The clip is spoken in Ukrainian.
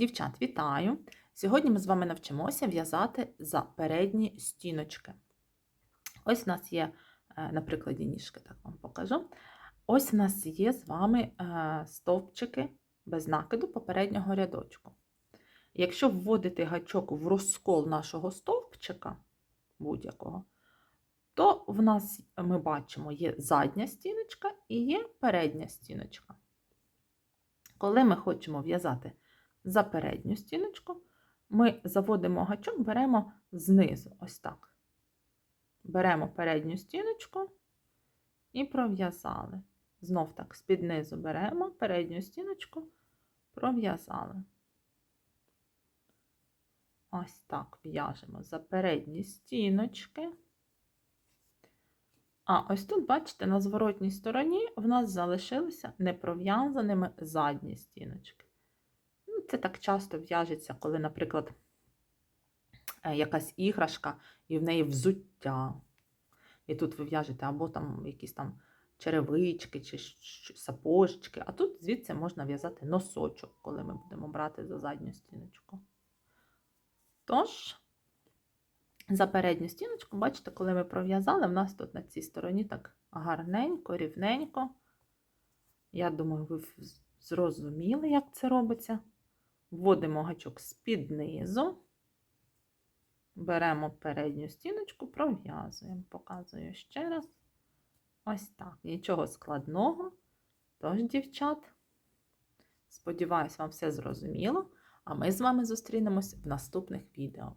Дівчат, вітаю! Сьогодні ми з вами навчимося в'язати за передні стіночки. Ось у нас є, е, на прикладі ніжки, так вам покажу. Ось у нас є з вами е, стовпчики без накиду попереднього рядочку. Якщо вводити гачок в розкол нашого стовпчика будь-якого, то в нас ми бачимо є задня стіночка і є передня стіночка. Коли ми хочемо в'язати за передню стіночку, ми заводимо гачок, беремо знизу, ось так. Беремо передню стіночку і пров'язали. Знов так, з-під низу беремо передню стіночку, пров'язали. Ось так в'яжемо за передні стіночки. А ось тут, бачите, на зворотній стороні в нас залишилися непров'язаними задні стіночки. Це так часто в'яжеться, коли, наприклад, е, якась іграшка і в неї взуття. І тут ви в'яжете або там якісь там черевички чи сапожечки, а тут звідси можна в'язати носочок, коли ми будемо брати за задню стіночку. Тож, за передню стіночку, бачите, коли ми пров'язали, в нас тут на цій стороні так гарненько, рівненько. Я думаю, ви зрозуміли, як це робиться. Вводимо гачок з-під низу, беремо передню стіночку, пров'язуємо. Показую ще раз. Ось так. Нічого складного. Тож, дівчат, сподіваюсь, вам все зрозуміло. А ми з вами зустрінемось в наступних відео.